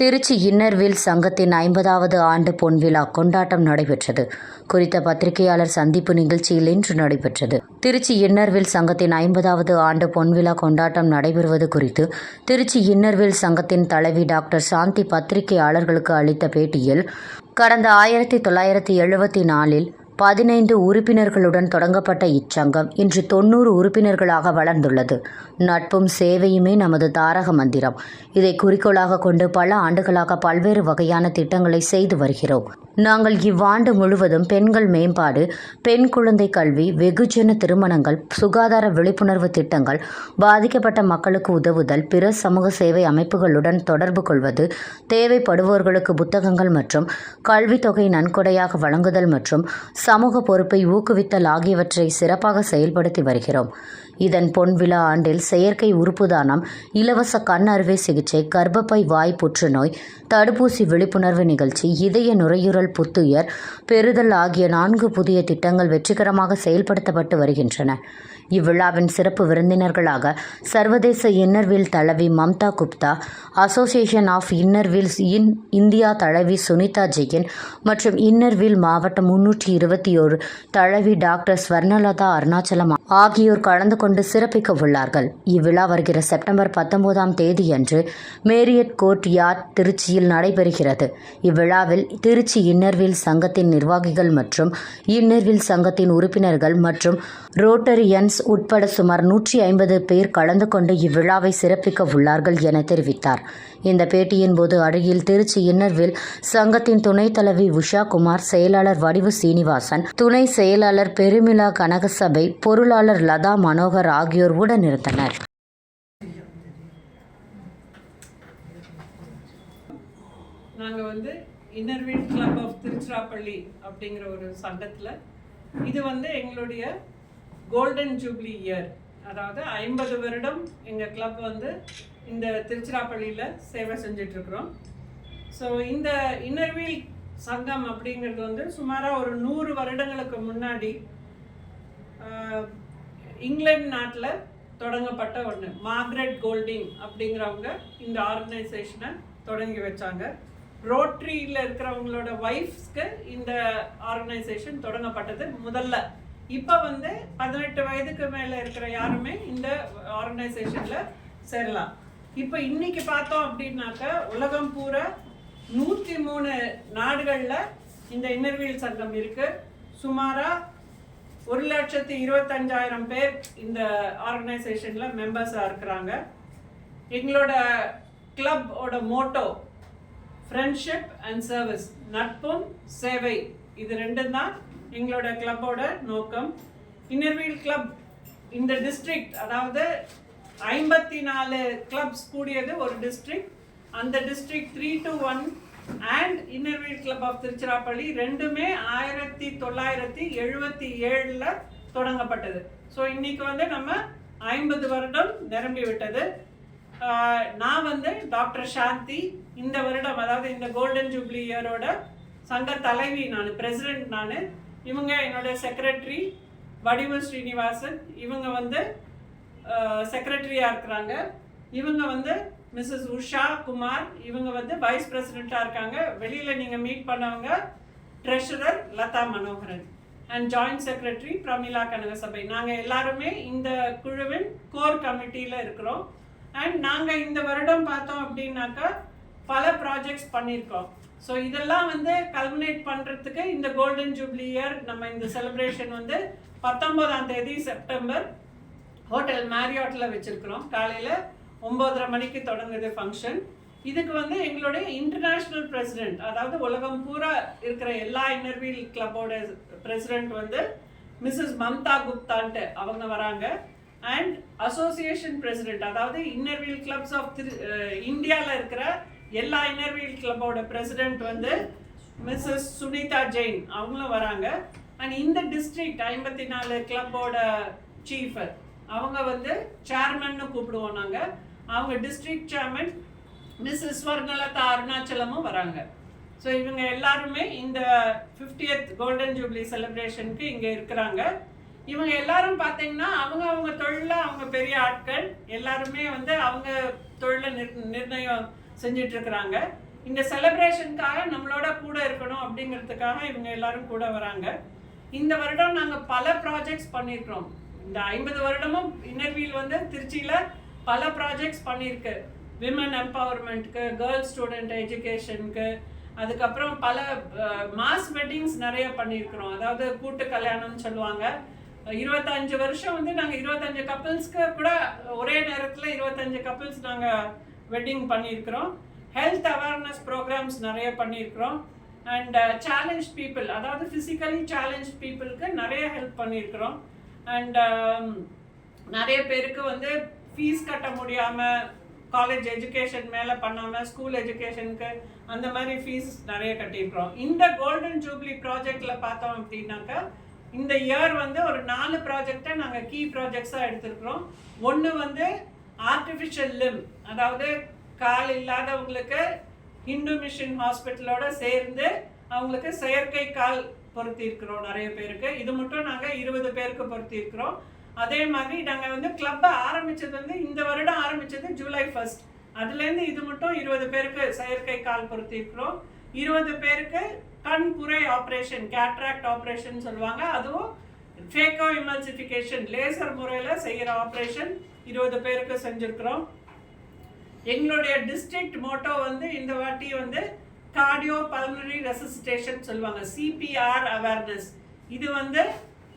திருச்சி இன்னர்வில் சங்கத்தின் ஐம்பதாவது ஆண்டு பொன்விழா கொண்டாட்டம் நடைபெற்றது. குறித்த பத்திரிகையாளர் சந்திப்பு நிகழ்ச்சியில் இன்று நடைபெற்றது. திருச்சி இன்னர்வில் சங்கத்தின் ஐம்பதாவது ஆண்டு பொன்விழா கொண்டாட்டம் நடைபெறுவது குறித்து திருச்சி இன்னர்வில் சங்கத்தின் தலைவி டாக்டர் சாந்தி பத்திரிகையாளர்களுக்கு அளித்த பேட்டியில் கடந்த ஆயிரத்தி தொள்ளாயிரத்தி எழுபத்தி நாலில் பதினைந்து உறுப்பினர்களுடன் தொடங்கப்பட்ட இச்சங்கம் இன்று தொண்ணூறு உறுப்பினர்களாக வளர்ந்துள்ளது. நட்பும் சேவையுமே நமது தாரக மந்திரம். இதை குறிக்கோளாக கொண்டு பல ஆண்டுகளாக பல்வேறு வகையான திட்டங்களை செய்து வருகிறோம். நாங்கள் இவ்வாண்டு முழுவதும் பெண்கள் மேம்பாடு பெண் குழந்தை கல்வி வெகுஜன திருமணங்கள் சுகாதார விழிப்புணர்வு திட்டங்கள் பாதிக்கப்பட்ட மக்களுக்கு உதவுதல் பிற சமூக சேவை அமைப்புகளுடன் தொடர்பு கொள்வது தேவைப்படுவோர்களுக்கு புத்தகங்கள் மற்றும் கல்வித்தொகை நன்கொடையாக வழங்குதல் மற்றும் சமூக பொறுப்பை ஊக்குவித்தல் ஆகியவற்றை சிறப்பாக செயல்படுத்தி வருகிறோம். இதன் பொன்விழா ஆண்டில் செயற்கை உறுப்பு தானம் இலவச கண் அறுவை சிகிச்சை கர்ப்பப்பை வாய் புற்றுநோய் தடுப்பூசி விழிப்புணர்வு நிகழ்ச்சி இதய நுரையீரல் புத்துயர் பெறுதல் ஆகிய நான்கு புதிய திட்டங்கள் வெற்றிகரமாக செயல்படுத்தப்பட்டு வருகின்றன. இவ்விழாவின் சிறப்பு விருந்தினர்களாக சர்வதேச இன்னர்வீல் தலைவி Mamta Gupta association of inner wheels in India தலைவி சுனிதா ஜெயின் மற்றும் இன்னர்வில் மாவட்டம் முன்னூற்றி இருபத்தி ஓரு தலைவி டாக்டர் ஸ்வர்ணலதா அருணாச்சலம் ஆகியோர் கலந்து கொண்டு சிறப்பிக்க உள்ளார்கள். இவ்விழா வருகிற செப்டம்பர் பத்தொன்பதாம் தேதியன்று மேரியட் கோர்ட் யார்ட் திருச்சியில் நடைபெறுகிறது. இவ்விழாவில் திருச்சி இன்னர்வில் சங்கத்தின் நிர்வாகிகள் மற்றும் இன்னர்வில் சங்கத்தின் உறுப்பினர்கள் மற்றும் ரோட்டரியன்ஸ் உட்பட சுமார் நூற்றி ஐம்பது பேர் கலந்து கொண்டு இவ்விழாவை சிறப்பிக்க உள்ளார்கள் என தெரிவித்தார். இந்த பேட்டியின் போது அருகில் திருச்சி இன்னர்வில் சங்கத்தின் துணைத் தலைவி உஷா குமார் செயலாளர் வடிவு சீனிவாசன் துணை செயலாளர் பெருமிளா கனகசபை பொருளாளர் லதா மனோகர் ஆகியோர் உடனிருந்தனர். நாங்கள் வந்து இன்னர்வின் கிளப் ஆஃப் திருச்சிராப்பள்ளி அப்படிங்கிற ஒரு சங்கத்தில் இது வந்து எங்களுடைய கோல்டன் ஜூப்ளி இயர் அதாவது ஐம்பது வருடம் எங்கள் கிளப் வந்து இந்த திருச்சிராப்பள்ளியில் சேவை செஞ்சிட்ருக்குறோம் ஸோ இந்த இன்னர்வீல் சங்கம் அப்படிங்கிறது வந்து சுமாராக ஒரு நூறு வருடங்களுக்கு முன்னாடி இங்கிலாந்து நாட்டில் தொடங்கப்பட்ட ஒன்று மார்க்ரெட் கோல்டிங் அப்படிங்கிறவங்க இந்த ஆர்கனைசேஷனை தொடங்கி வச்சாங்க. ரோட்ரியில் இருக்கிறவங்களோட ஒய்ஃப்ஸ்க்கு இந்த ஆர்கனைசேஷன் தொடங்கப்பட்டது முதல்ல. இப்போ வந்து பதினெட்டு வயதுக்கு மேலே இருக்கிற யாருமே இந்த ஆர்கனைசேஷனில் சேரலாம். இப்போ இன்னைக்கு பார்த்தோம் அப்படின்னாக்கா உலகம் பூரா நூற்றி மூணு நாடுகளில் இந்த இன்னர்வியல் சங்கம் இருக்கு. சுமாராக ஒரு லட்சத்தி இருபத்தஞ்சாயிரம் பேர் இந்த ஆர்கனைசேஷனில் மெம்பர்ஸாக இருக்கிறாங்க. எங்களோட கிளப்போட மோட்டோ ஃப்ரெண்ட்ஷிப் அண்ட் சர்வீஸ் நட்பும் சேவை. இது ரெண்டும் தான் எங்களோட கிளப்போட நோக்கம். இன்னர்வீல் கிளப் இந்த டிஸ்ட்ரிக்ட் அதாவது ஐம்பத்தி நாலு கிளப்ஸ் கூடியது ஒரு டிஸ்ட்ரிக்ட் அந்த district three two one and inner wheel club of Tiruchirappalli ரெண்டுமே ஆயிரத்தி தொள்ளாயிரத்தி எழுபத்தி ஏழில் தொடங்கப்பட்டது. ஸோ இன்னைக்கு வந்து நம்ம ஐம்பது வருடம் நிரம்பி விட்டது நான் வந்து டாக்டர் சாந்தி இந்த வருடம் அதாவது இந்த கோல்டன் ஜூப்ளி இயரோட சங்க தலைவி நான் பிரசிடென்ட் நான் இவங்க என்னோட செக்ரட்டரி வடிவு ஸ்ரீனிவாசன் இவங்க வந்து செக்ரட்டரியாக இருக்கிறாங்க. இவங்க வந்து மிஸ்ஸஸ் உஷா குமார் இவங்க வந்து வைஸ் பிரசிடெண்ட்டாக இருக்காங்க. வெளியில் நீங்கள் மீட் பண்ணவங்க treasurer Latha Manoharan and joint secretary Pramila Kanakasabai. நாங்கள் எல்லாருமே இந்த குழுவின் கோர் கமிட்டியில் இருக்கிறோம். அண்ட் நாங்கள் இந்த வருடம் பார்த்தோம் அப்படின்னாக்கா பல ப்ராஜெக்ட்ஸ் பண்ணியிருக்கோம் ஸோ இதெல்லாம் வந்து கல்மினேட் பண்ணுறதுக்கு இந்த கோல்டன் ஜூப்ளி இயர் நம்ம இந்த செலிப்ரேஷன் வந்து பத்தொம்போதாம் தேதி செப்டம்பர் ஹோட்டல் மேரியாட்டில் வச்சுருக்கிறோம். காலையில் ஒம்போதரை மணிக்கு தொடங்குது ஃபங்க்ஷன் இதுக்கு வந்து எங்களுடைய இன்டர்நேஷ்னல் பிரசிடென்ட் அதாவது உலகம் பூரா இருக்கிற எல்லா இன்னர்வீல் கிளப்போட பிரசிடெண்ட் வந்து மிஸ்ஸஸ் மம்தா குப்தான்ட்டு அவங்க வராங்க. அண்ட் அசோசியேஷன் பிரசிடென்ட் அதாவது இன்னர்வீல் கிளப்ஸ் ஆஃப் திரு இந்தியாவில் இருக்கிற எல்லா இன்னர்வீல் கிளப்போட பிரசிடென்ட் வந்து மிஸ்ஸஸ் சுனிதா ஜெயின். அவங்களும் வராங்க. அண்ட் இந்த டிஸ்ட்ரிக்ட் ஐம்பத்தி நாலு கிளப்போட சீஃப் அவங்க வந்து சேர்மன்னு கூப்பிடுவோம் நாங்கள் அவங்க டிஸ்ட்ரிக்ட் சேர்மன் மிஸ்ஸஸ் ஸ்வர்ணலதா அருணாச்சலமும் வராங்க. ஸோ இவங்க எல்லாருமே இந்த ஃபிஃப்டியத் கோல்டன் ஜூப்ளி செலிப்ரேஷனுக்கு இங்கே இருக்கிறாங்க. இவங்க எல்லாரும் பார்த்தீங்கன்னா அவங்க அவங்க தொழிலில் அவங்க பெரிய ஆட்கள். எல்லாருமே வந்து அவங்க தொழிலை நிர் நிர்ணயம் செஞ்சுட்டு இருக்கிறாங்க இந்த செலப்ரேஷனுக்காக நம்மளோட கூட இருக்கணும் அப்படிங்கிறதுக்காக இவங்க எல்லாரும் கூட வராங்க. இந்த வருடம் நாங்கள் பல ப்ராஜெக்ட்ஸ் பண்ணியிருக்கிறோம் இந்த ஐம்பது வருடமும் இன்னர்வியில் வந்து திருச்சியில் பல ப்ராஜெக்ட்ஸ் பண்ணியிருக்கு. விமன் எம்பவர்மெண்ட்க்கு கேர்ள்ஸ் ஸ்டூடெண்ட் எஜுகேஷனுக்கு அதுக்கப்புறம் பல மாஸ் வெட்டிங்ஸ் நிறைய பண்ணியிருக்கிறோம். அதாவது கூட்டு கல்யாணம்னு சொல்லுவாங்க. இருபத்தஞ்சு வருஷம் வந்து நாங்கள் இருபத்தஞ்சு கப்பிள்ஸ்க்கு கூட ஒரே நேரத்தில் இருபத்தஞ்சு கப்பிள்ஸ் நாங்கள் வெட்டிங் பண்ணியிருக்கிறோம். ஹெல்த் அவேர்னஸ் ப்ரோக்ராம்ஸ் நிறைய பண்ணியிருக்கிறோம். அண்ட் சேலஞ்ச் பீப்புள் அதாவது ஃபிசிக்கலி சேலஞ்ச் பீப்புளுக்கு நிறைய ஹெல்ப் பண்ணியிருக்கிறோம். அண்ட் um, நிறைய பேருக்கு வந்து ஃபீஸ் கட்ட முடியாமல் காலேஜ் எஜுகேஷன் மேலே பண்ணாமல் ஸ்கூல் எஜுகேஷனுக்கு அந்த மாதிரி ஃபீஸ் நிறைய கட்டியிருக்கிறோம். இந்த கோல்டன் ஜூப்ளி ப்ராஜெக்டில் பார்த்தோம் அப்படின்னாக்கா இந்த இயர் வந்து ஒரு நாலு ப்ராஜெக்டை நாங்கள் கீ ப்ராஜெக்ட்ஸாக எடுத்திருக்கிறோம். ஒன்று வந்து ஆர்டிஃபிஷியல் லிம் அதாவது கால் இல்லாதவங்களுக்கு ஹிந்து மிஷன் ஹாஸ்பிட்டலோட சேர்ந்து அவங்களுக்கு செயற்கை கால் பொருத்தியிருக்கிறோம் நிறைய பேருக்கு. இது மட்டும் நாங்கள் இருபது பேருக்கு பொருத்தியிருக்கிறோம். அதே மாதிரி நாங்கள் வந்து கிளப்பை ஆரம்பித்தது வந்து இந்த வருடம் ஆரம்பித்தது ஜூலை ஃபர்ஸ்ட் அதுலேருந்து இது மட்டும் இருபது பேருக்கு செயற்கை கால் பொருத்தியிருக்கிறோம். இருபது பேருக்கு கண் புரை ஆப்ரேஷன் கேட்ராக்ட் ஆப்ரேஷன் சொல்லுவாங்க. அதுவும் ஃபேக்கோ இமல்சிஃபிகேஷன் லேசர் முறையில் செய்கிற ஆப்ரேஷன் இருபது பேருக்கு செஞ்சுருக்குறோம். எங்களுடைய டிஸ்ட்ரிக்ட் மோட்டோ வந்து இந்த வாட்டி வந்து கார்டியோ பல்மனரி ரெசிஸ்டேஷன் சொல்லுவாங்க. சிபிஆர் அவேர்னஸ் இது வந்து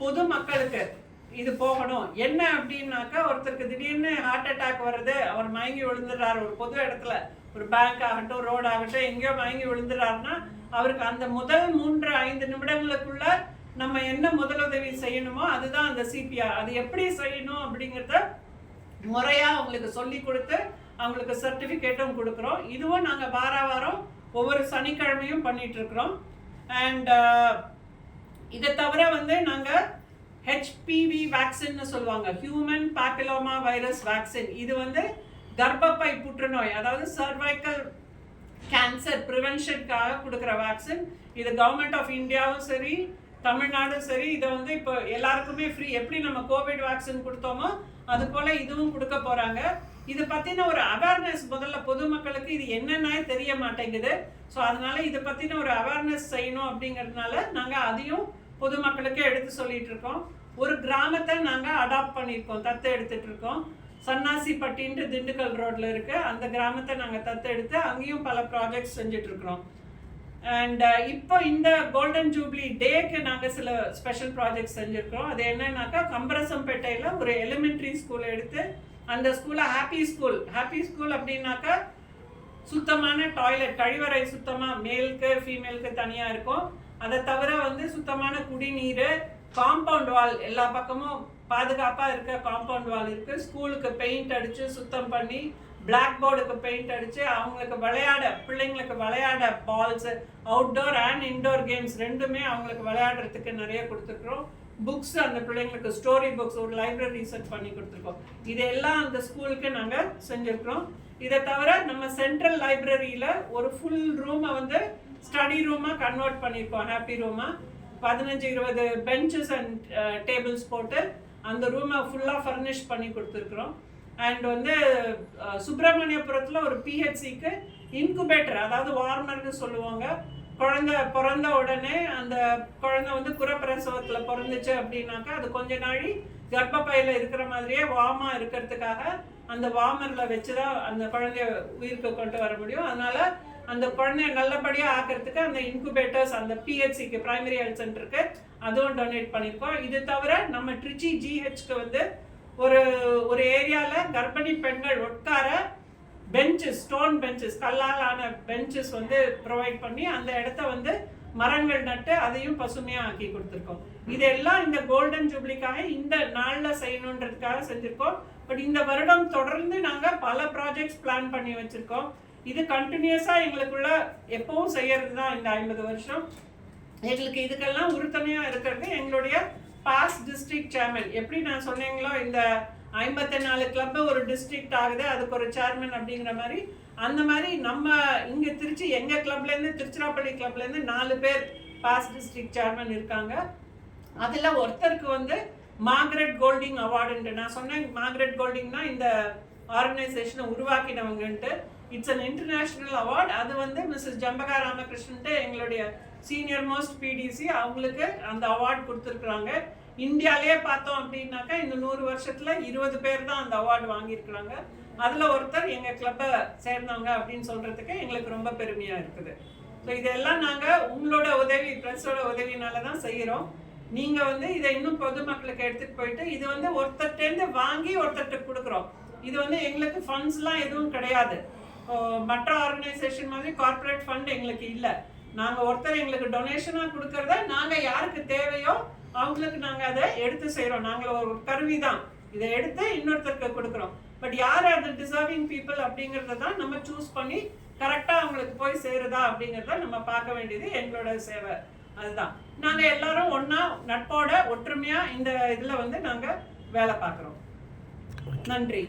பொது மக்களுக்கு இது போகணும். என்ன அப்படின்னாக்கா ஒருத்தருக்கு திடீர்னு ஹார்ட் அட்டாக் வருது அவர் மயங்கி விழுந்துடுறாரு. ஒரு பொது இடத்துல ஒரு பேங்க் ஆகட்டும் ரோடு ஆகட்டும் எங்கேயோ மயங்கி விழுந்துடுறாருன்னா அவருக்கு அந்த முதல் மூன்று ஐந்து நிமிடங்களுக்குள்ள நம்ம என்ன முதலுதவி செய்யணுமோ அதுதான் அந்த சிபிஆர் அது எப்படி செய்யணும் அப்படிங்கிறத முறையாக அவங்களுக்கு சொல்லி கொடுத்து அவங்களுக்கு சர்டிஃபிகேட்டும் கொடுக்குறோம். இதுவும் நாங்கள் வார வாரம் ஒவ்வொரு சனிக்கிழமையும் பண்ணிகிட்ருக்குறோம் அண்ட் uh, இதை தவிர வந்து நாங்கள் ஹெச்பிவி வேக்சின்னு சொல்லுவாங்க. ஹியூமன் பாப்பிலோமா வைரஸ் வேக்சின் இது வந்து கர்ப்பப்பை புற்றுநோய் அதாவது சர்வைக்கல் கேன்சர் ப்ரிவென்ஷனுக்காக கொடுக்குற வேக்சின் இது கவர்மெண்ட் ஆஃப் இந்தியாவும் சரி தமிழ்நாடும் சரி இதை வந்து இப்போ எல்லாருக்குமே ஃப்ரீ எப்படி நம்ம கோவிட் வேக்சின் கொடுத்தோமோ அது போல் இதுவும் கொடுக்க போகிறாங்க இதை பற்றின ஒரு அவேர்னஸ் முதல்ல பொதுமக்களுக்கு இது என்னென்னே தெரிய மாட்டேங்குது. ஸோ அதனால இதை பற்றின ஒரு அவேர்னஸ் செய்யணும் அப்படிங்கிறதுனால நாங்கள் அதையும் பொதுமக்களுக்கு எடுத்து சொல்லிட்டு இருக்கோம். ஒரு கிராமத்தை நாங்கள் அடாப்ட் பண்ணியிருக்கோம் தத்து எடுத்துட்டு இருக்கோம். சன்னாசிப்பட்டின்ட்டு திண்டுக்கல் ரோட்டில் இருக்குது அந்த கிராமத்தை நாங்கள் தத்து எடுத்து அங்கேயும் பல ப்ராஜெக்ட்ஸ் செஞ்சுட்டு இருக்கிறோம். அண்ட் uh, இப்போ இந்த கோல்டன் ஜூப்ளி டேக்கு நாங்கள் சில ஸ்பெஷல் ப்ராஜெக்ட் செஞ்சுருக்கிறோம். அது என்னன்னாக்கா கம்பரசம்பேட்டையில் ஒரு எலிமெண்ட்ரி ஸ்கூல் எடுத்து அந்த ஸ்கூலை ஹாப்பி ஸ்கூல் ஹாப்பி ஸ்கூல் அப்படின்னாக்கா சுத்தமான டாய்லெட் கழிவறை சுத்தமாக மேலுக்கு ஃபீமேலுக்கு தனியாக இருக்கும். அதை தவிர வந்து சுத்தமான குடிநீர் காம்பவுண்ட் வால் எல்லா பக்கமும் பாதுகாப்பாக இருக்க காம்பவுண்ட் வால் இருக்குது ஸ்கூலுக்கு பெயிண்ட் அடித்து சுத்தம் பண்ணி பிளாக் போர்டுக்கு பெயிண்ட் அடித்து அவங்களுக்கு விளையாட பிள்ளைங்களுக்கு விளையாட balls outdoor and indoor games ரெண்டுமே அவங்களுக்கு விளையாடுறதுக்கு நிறைய கொடுத்துருக்குறோம். புக்ஸ் அந்த பிள்ளைங்களுக்கு ஸ்டோரி புக்ஸ் ஒரு லைப்ரரி செட் பண்ணி கொடுத்துருக்கோம். இதெல்லாம் அந்த ஸ்கூலுக்கு நாங்கள் செஞ்சுருக்கிறோம். இதை தவிர நம்ம சென்ட்ரல் லைப்ரரியில் ஒரு ஃபுல் ரூமை வந்து ஸ்டடி ரூமாக கன்வெர்ட் பண்ணியிருக்கோம் ஹாப்பி ரூமாக பதினஞ்சு இருபது பெஞ்சஸ் அண்ட் டேபிள்ஸ் போட்டு அந்த ரூமை ஃபுல்லாக ஃபர்னிஷ் பண்ணி கொடுத்துருக்குறோம். அண்ட் வந்து சுப்பிரமணியபுரத்தில் ஒரு பிஹெச்சிக்கு இன்குபேட்டர் அதாவது வார்மர்னு சொல்லுவாங்க. குழந்தை பிறந்த உடனே அந்த குழந்தை வந்து குறப்பிரசவத்தில் பிறந்துச்சு அப்படின்னாக்கா அது கொஞ்ச நாளி கர்ப்பப்பையில் இருக்கிற மாதிரியே வாமா இருக்கிறதுக்காக அந்த வாமரில் வச்சு தான் அந்த குழந்தைய உயிருக்கு கொண்டு வர முடியும். அதனால் அந்த குழந்தைய நல்லபடியாக ஆக்கிறதுக்கு அந்த இன்குபேட்டர்ஸ் அந்த பிஹெச்சிக்கு பிரைமரி ஹெல்த் சென்டருக்கு அதுவும் டொனேட் பண்ணியிருக்கோம் இது தவிர நம்ம ட்ரிச்சி ஜிஹெச்க்கு வந்து ஒரு ஒரு ஏரியாவில் கர்ப்பிணி பெண்கள் உட்கார பெஞ்சஸ் ஸ்டோன் பெஞ்சஸ் கல்லால் ஆன பெஞ்சஸ் வந்து ப்ரொவைட் பண்ணி அந்த இடத்த வந்து மரங்கள் நட்டு அதையும் பசுமையாக ஆக்கி கொடுத்துருக்கோம். இதெல்லாம் இந்த கோல்டன் ஜூப்ளிக்காக இந்த நாளில் செய்யணுன்றதுக்காக செஞ்சுருக்கோம். பட் இந்த வருடம் தொடர்ந்து நாங்கள் பல ப்ராஜெக்ட்ஸ் பிளான் பண்ணி வச்சுருக்கோம். இது கண்டினியூஸாக எங்களுக்குள்ள எப்பவும் செய்யறது தான் இந்த ஐம்பது வருஷம். எங்களுக்கு இதுக்கெல்லாம் உறுதுணையாக இருக்கிறது எங்களுடைய பாஸ் டிஸ்ட்ரிக்ட் சேர்மன் எப்படி நான் சொன்னீங்களோ இந்த ஐம்பத்தி நாலு கிளப்பு ஒரு டிஸ்ட்ரிக்ட் ஆகுது அதுக்கு ஒரு சேர்மன் அப்படிங்கிற மாதிரி. அந்த மாதிரி நம்ம இங்கே திருச்சி எங்கள் கிளப்லேருந்து திருச்சிராப்பள்ளி கிளப்லேருந்து நாலு பேர் பாஸ் டிஸ்ட்ரிக்ட் சேர்மன் இருக்காங்க. அதில் ஒருத்தருக்கு வந்து மார்கரெட் கோல்டிங் அவார்டுன்ட்டு. நான் சொன்னேன் மார்கரெட் கோல்டிங்னா இந்த ஆர்கனைசேஷனை உருவாக்கினவங்கன்ட்டு. இட்ஸ் அன் இன்டர்நேஷ்னல் அவார்ட் அது வந்து மிஸ்ஸஸ் ஜம்பகா ராமகிருஷ்ணன்ட்டு எங்களுடைய சீனியர் மோஸ்ட் பிடிசி அவங்களுக்கு அந்த அவார்ட் கொடுத்துருக்குறாங்க. இந்தியாலேயே பார்த்தோம் அப்படின்னாக்கா இந்த நூறு வருஷத்தில் இருபது பேர் தான் அந்த அவார்டு வாங்கியிருக்கிறாங்க. அதில் ஒருத்தர் எங்கள் கிளப்பை சேர்ந்தாங்க அப்படின்னு சொல்கிறதுக்கு எங்களுக்கு ரொம்ப பெருமையாக இருக்குது. ஸோ இதெல்லாம் நாங்கள் உங்களோட உதவி ப்ரெஸ்ஸோட உதவினால தான் செய்கிறோம் நீங்கள் வந்து இதை இன்னும் பொதுமக்களுக்கு எடுத்துகிட்டு போயிட்டு இது வந்து ஒருத்தர்கிட்டேருந்து வாங்கி ஒருத்தர்கிட்ட கொடுக்குறோம். இது வந்து எங்களுக்கு ஃபண்ட்ஸ்லாம் எதுவும் கிடையாது. மற்ற ஆர்கனைசேஷன் மாதிரி கார்ப்பரேட் ஃபண்ட் எங்களுக்கு இல்லை. நாங்கள் ஒருத்தர் எங்களுக்கு டொனேஷனாக கொடுக்கறத நாங்கள் யாருக்கு தேவையோ அவங்களுக்கு நாங்கள் அதை எடுத்து செய்கிறோம் நாங்கள் ஒரு கருவி தான் இதை எடுத்து இன்னொருத்தருக்கு கொடுக்குறோம். பட் யார் அது டிசர்விங் பீப்புள் அப்படிங்கிறத தான் நம்ம சூஸ் பண்ணி கரெக்டாக அவங்களுக்கு போய் சேருதா அப்படிங்கிறத நம்ம பார்க்க வேண்டியது எங்களோட சேவை. அதுதான். நாங்கள் எல்லாரும் ஒன்றா நட்போட ஒற்றுமையாக இந்த இதில் வந்து நாங்கள் வேலை பார்க்குறோம். நன்றி.